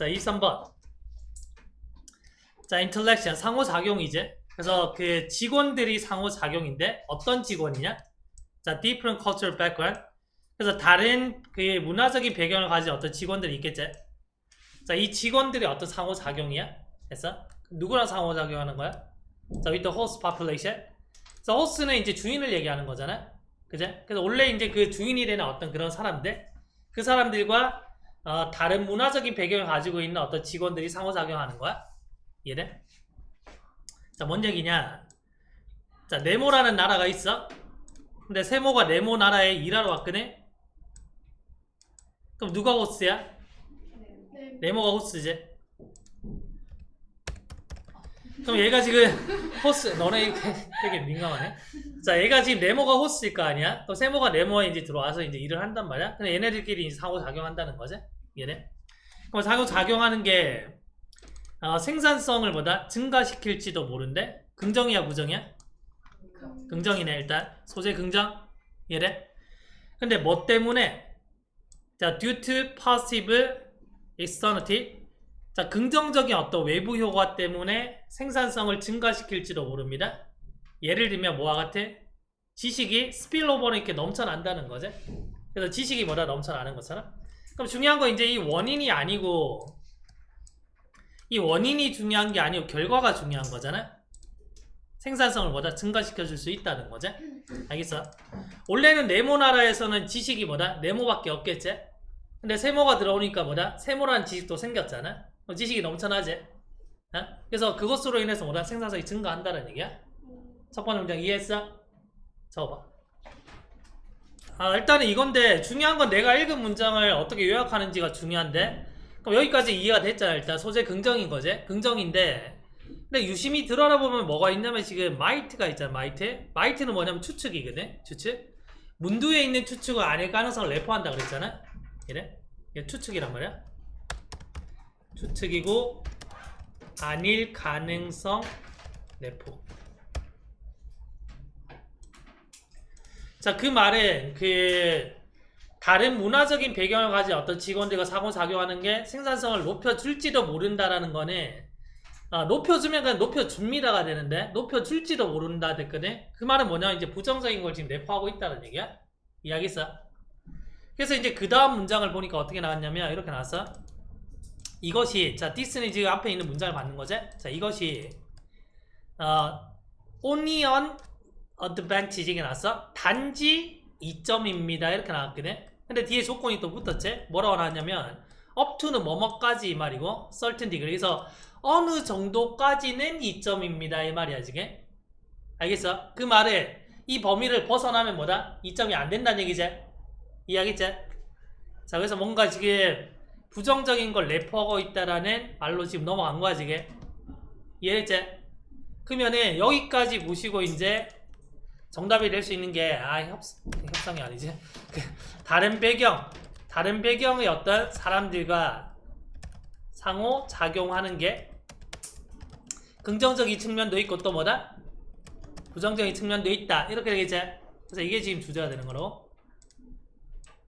자, 23번. 자, 인터랙션 상호작용이지. 그래서 그 직원들이 상호작용인데 어떤 직원이냐? 자, different cultural background. 그래서 다른 그 문화적인 배경을 가진 어떤 직원들이 있겠지. 자, 이 직원들이 어떤 상호작용이야? 됐어? 누구랑 상호작용하는 거야? 자, with the host population. 자, host는 이제 주인을 얘기하는 거잖아. 그제? 그래서 원래 이제 그 주인이 되는 어떤 그런 사람들, 그 사람들과 어, 다른 문화적인 배경을 가지고 있는 어떤 직원들이 상호작용하는 거야. 이해돼? 자, 뭔 얘기냐? 자, 네모라는 나라가 있어. 근데 세모가 네모 나라에 일하러 왔거든. 그럼 누가 호스야? 네. 네모가 호스지. 그럼 얘가 지금 호스, 너네 되게 민감하네. 자, 얘가 지금 네모가 호스일 거 아니야? 그럼 세모가 네모에 이제 들어와서 이제 일을 한단 말이야? 근데 얘네들끼리 이제 상호 작용한다는 거지? 얘네? 그럼 상호 작용하는 게, 어, 생산성을 보다 증가시킬지도 모른대? 긍정이야, 부정이야? 긍정이네, 일단. 소재 긍정? 얘네? 근데 뭐 때문에? 자, due to positive externality. 자, 긍정적인 어떤 외부 효과 때문에 생산성을 증가시킬지도 모릅니다. 예를 들면 뭐와 같아? 지식이 스필오버는 이렇게 넘쳐난다는 거지. 그래서 지식이 뭐다 넘쳐나는 것처럼. 그럼 중요한 건 이제 이 원인이 아니고 이 원인이 중요한 게 아니고 결과가 중요한 거잖아. 생산성을 뭐다 증가시켜 줄 수 있다는 거지. 알겠어? 원래는 네모 나라에서는 지식이 뭐다? 네모밖에 없겠지. 근데 세모가 들어오니까 뭐다? 세모라는 지식도 생겼잖아. 그럼 지식이 넘쳐나지. 어? 그래서 그것으로 인해서 뭐다? 생산성이 증가한다는 얘기야. 첫 번째 문장 이해했어? 적어봐. 아, 일단은 이건데 중요한 건 내가 읽은 문장을 어떻게 요약하는지가 중요한데 그럼 여기까지 이해가 됐잖아 일단 소재 긍정인 거지 긍정인데 근데 유심히 들어보면 뭐가 있냐면 지금 마이트가 있잖아 마이트 마이트는 뭐냐면 추측이거든 추측 문두에 있는 추측은 아닐 가능성을 내포한다 그랬잖아 이래 이게 추측이란 말이야 추측이고 아닐 가능성 내포 자, 그 말은 그 다른 문화적인 배경을 가진 어떤 직원들과 상호작용하는 게 생산성을 높여줄지도 모른다라는 거는 아, 높여주면 그냥 높여줍니다가 되는데 높여줄지도 모른다 됐거든. 그 말은 뭐냐 이제 부정적인 걸 지금 내포하고 있다는 얘기야. 이해하겠어? 그래서 이제 그 다음 문장을 보니까 어떻게 나왔냐면 이렇게 나왔어. 이것이 자 디스는 지금 앞에 있는 문장을 받는 거지. 자 이것이 어, only on advantage 이게 나왔어. 단지 2점입니다. 이렇게 나왔거든. 근데 뒤에 조건이 또 붙었지. 뭐라고 나왔냐면 up to는 뭐뭐까지 이 말이고 certain degree. 그래서 어느 정도까지는 2점입니다. 이 말이야 지금. 알겠어? 그 말에 이 범위를 벗어나면 뭐다? 2점이 안 된다는 얘기지. 이해하겠지? 자 그래서 뭔가 지금 부정적인 걸 내포하고 있다라는 말로 지금 넘어간 거야 지금. 이해했지? 그러면은 여기까지 보시고 이제 정답이 될 수 있는 게 아 협, 협상이 아니지. 그 다른 배경 다른 배경의 어떤 사람들과 상호 작용하는 게 긍정적인 측면도 있고 또 뭐다? 부정적인 측면도 있다. 이렇게 되겠지? 그래서 이게 지금 주제가 되는 거로.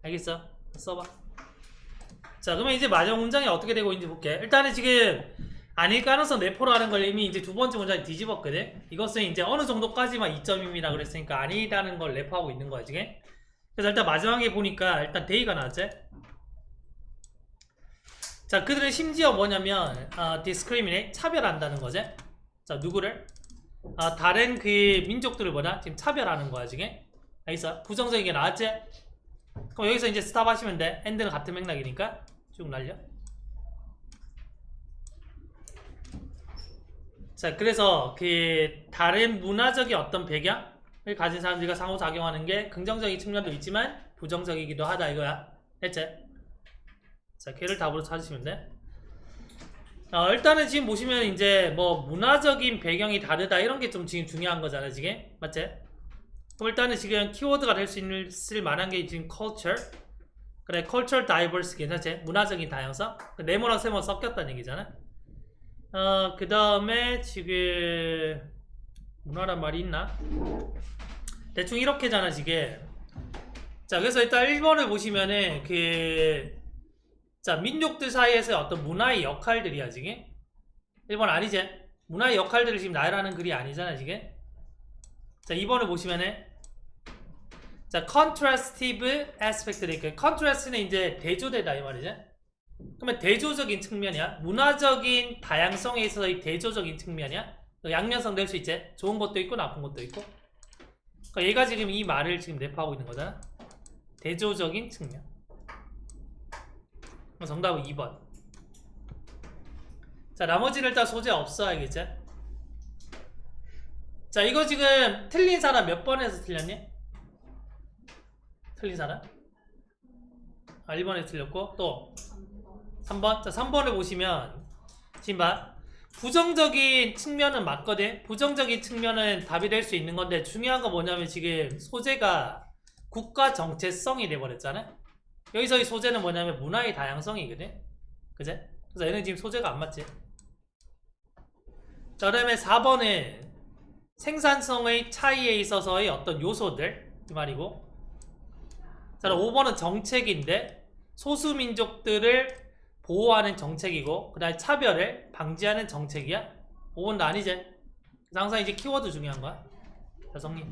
알겠어? 써봐 자 그러면 이제 마지막 문장이 어떻게 되고 있는지 볼게 일단은 지금 아닐 가능성 내포라는 걸 이미 이제 두 번째 문장에 뒤집었거든. 이것은 이제 어느 정도까지만 2점입니다. 그랬으니까 아니라는 걸 내포하고 있는 거야, 지금. 그래서 일단 마지막에 보니까 일단 데이가 나왔지. 자, 그들은 심지어 뭐냐면 어, discriminate 차별한다는 거지. 자, 누구를? 아, 다른 그 민족들을 뭐냐? 지금 차별하는 거야, 지금. 알겠어? 부정적인 게 나왔지? 그럼 여기서 이제 스탑 하시면 돼. 엔드는 같은 맥락이니까 쭉 날려. 자, 그래서 그 다른 문화적인 어떤 배경을 가진 사람들과 상호작용하는 게 긍정적인 측면도 있지만 부정적이기도 하다 이거야. 했지? 자, 걔를 답으로 찾으시면 돼. 어, 일단은 지금 보시면 이제 뭐 문화적인 배경이 다르다 이런 게 좀 지금 중요한 거잖아, 지금. 맞지? 그럼 일단은 지금 키워드가 될수쓸 만한 게 지금 culture. 그래, cultural diverse 괜찮지? 문화적인 다양성. 그 네모랑 세모 섞였다는 얘기잖아. 어, 그 다음에 지금 문화란 말이 있나? 대충 이렇게잖아 지금 자 그래서 일단 1번을 보시면은 그 자, 민족들 사이에서의 어떤 문화의 역할들이야, 지금. 1번 아니지? 문화의 역할들을 지금 나열하는 글이 아니잖아, 지금. 자, 2번을 보시면은 자, contrastive aspect를 이렇게 contrast는 이제 대조되다 이 말이지. 그러면 대조적인 측면이야. 문화적인 다양성에 있어서의 대조적인 측면이야. 양면성 될 수 있지. 좋은 것도 있고 나쁜 것도 있고. 그러니까 얘가 지금 이 말을 지금 내포하고 있는 거잖아. 대조적인 측면. 그럼 정답은 2번. 자, 나머지는 일단 소재 없어 알겠지? 자, 이거 지금 틀린 사람 몇 번에서 틀렸니? 틀린 사람? 아, 1번에 틀렸고 또 3번? 자, 3번을 보시면 지금 봐. 부정적인 측면은 맞거든. 부정적인 측면은 답이 될 수 있는 건데 중요한 건 뭐냐면 지금 소재가 국가 정체성이 돼버렸잖아. 여기서 이 소재는 뭐냐면 문화의 다양성이거든. 그제? 그래서 얘는 지금 소재가 안 맞지. 자, 그다음에 4번은 생산성의 차이에 있어서의 어떤 요소들 이 말이고. 자, 5번은 정책인데 소수 민족들을 보호하는 정책이고 그다음에 차별을 방지하는 정책이야. 5번도 아니지. 항상 이제 키워드 중요한 거야. 자, 정리.